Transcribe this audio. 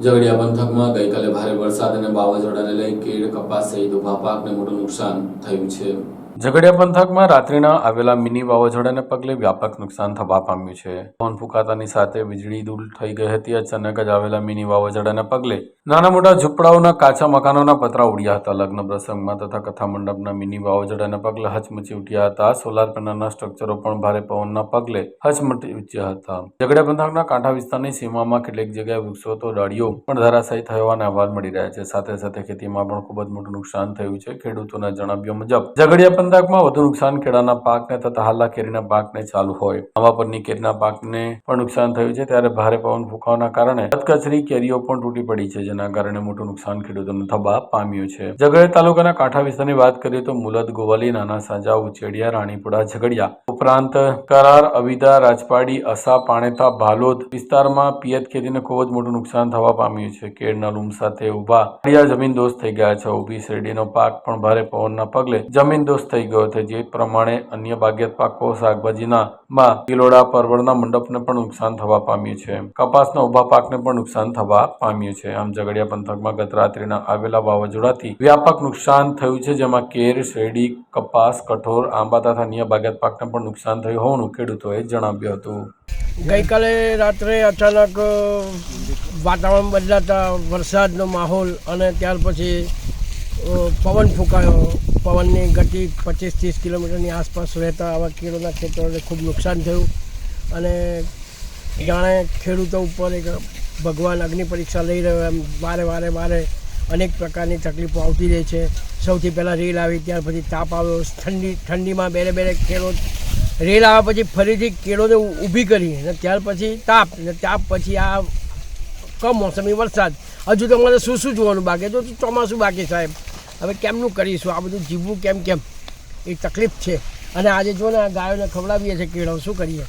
ઝઘડિયા પંથકમાં ગઈકાલે ભારે વરસાદ અને વાવાઝોડાને લઈ કેળ કપાસ સહિત ઊભા પાકને મોટું નુકસાન થયું છે. ઝઘડિયા પંથકમાં રાત્રિના આવેલા મિની વાવાઝોડાને પગલે વ્યાપક નુકસાન થવા પામ્યું છે. પવન ફૂંકાતાની સાથે વીજળી દૂર થઈ ગઈ હતી. અચાનક જ આવેલા મિની વાવાઝોડાને પગલે નાના મોટા ઝૂંપડાઓના કાચા મકાનોના પતરા ઉડ્યા હતા. લગ્ન પ્રસંગમાં તથા કથા મંડપના મિની વાવાઝોડાને પગલે હચમચી ઉઠ્યા હતા. સોલાર પેનલના સ્ટ્રક્ચરો પણ ભારે પવનના પગલે હચમચી ઉઠ્યા હતા. ઝઘડિયા પંથકના કાંઠા વિસ્તારની સીમામાં કેટલીક જગ્યાએ વૃક્ષો તો ડાળીઓ પણ ધરાશાયી થયો હોવાના અહેવાલ મળી રહ્યા છે. સાથે સાથે ખેતીમાં પણ ખૂબ જ મોટું નુકસાન થયું છે. ખેડૂતોના જણાવ્યા મુજબ ઝઘડિયા પંથકમાં વધુ નુકસાન કેળાના પાકને તથા હાલના કેરીના પાકને ચાલુ હોય. આવા કેરીના પાકને પણ નુકસાન થયું છે. ત્યારે ભારે પવન ફૂંકાવાના કારણે કચરી કેરીઓ પણ તૂટી પડી છે, જેના કારણે મોટું નુકસાન ખેડૂતોને થવા પામ્યું છે. ઝઘડિયા તાલુકાના કાંઠા વિસ્તારની વાત કરીએ તો મુલદ, ગોવાલી, નાના સાંજા ઉચેડિયા રાણીપુરા, ઝઘડિયા ઉપરાંત કરાર, અવિદા, રાજપાડી, અસા પાણેતા ભાલોદ વિસ્તારમાં પિયત ખેતીને ખૂબ જ મોટું નુકસાન થવા પામ્યું છે. કેળના લૂમ સાથે ઊભા જમીન દોસ્ત થઈ ગયા છે. ઊભી શેરડીનો પાક પણ ભારે પવનના પગલે જમીન દોસ્ત થઈ ગયો છે જે પ્રમાણે અન્ય બાગાયત પાકો શાકભાજીના માં ગિલોડા પરવળના મંડપને પણ નુકસાન થવા પામ્યું છે. કપાસના ઊભા પાકને પણ નુકસાન થવા પામ્યું છે. આમ ઝઘડિયા પંથકમાં ગત રાત્રિના આવેલા વાવાઝોડાથી વ્યાપક નુકસાન થયું છે. જેમાં કેર, શેરડી, કપાસ, કઠોર, આંબા તથા અન્ય બાગાયત પાકને પણ નુકસાન થયું હોવાનું ખેડૂતોએ જણાવ્યું હતું. ગઈકાલે રાત્રે અચાનક વાતાવરણ બદલાતા વરસાદનો માહોલ અને ત્યાર પછી પવન ફૂંકાયો. પવનની ગતિ પચીસ ત્રીસ કિલોમીટરની આસપાસ રહેતા આવા કેળોના ખેતરોને ખૂબ નુકસાન થયું. અને જાણે ખેડૂતો ઉપર એક ભગવાન અગ્નિ પરીક્ષા લઈ રહ્યો એમ વારે વારે વારે અનેક પ્રકારની તકલીફો આવતી રહે છે. સૌથી પહેલાં રેલ આવી, ત્યાર પછી તાપ આવ્યો. ઠંડી, ઠંડીમાં બેરે બેરે ખેડો, રેલ આવ્યા પછી ફરીથી કેળોને ઊભી કરી. અને ત્યાર પછી તાપ અને તાપ પછી આ કમોસમી વરસાદ. હજુ તો મને શું શું જોવાનું બાકી? તો ચોમાસું બાકી સાહેબ. હવે કેમનું કરીશું? આ બધું જીવવું કેમ કેમ? એ તકલીફ છે. અને આજે જો ને ગાયોને ખવડાવીએ છીએ કેળો, શું કરીએ?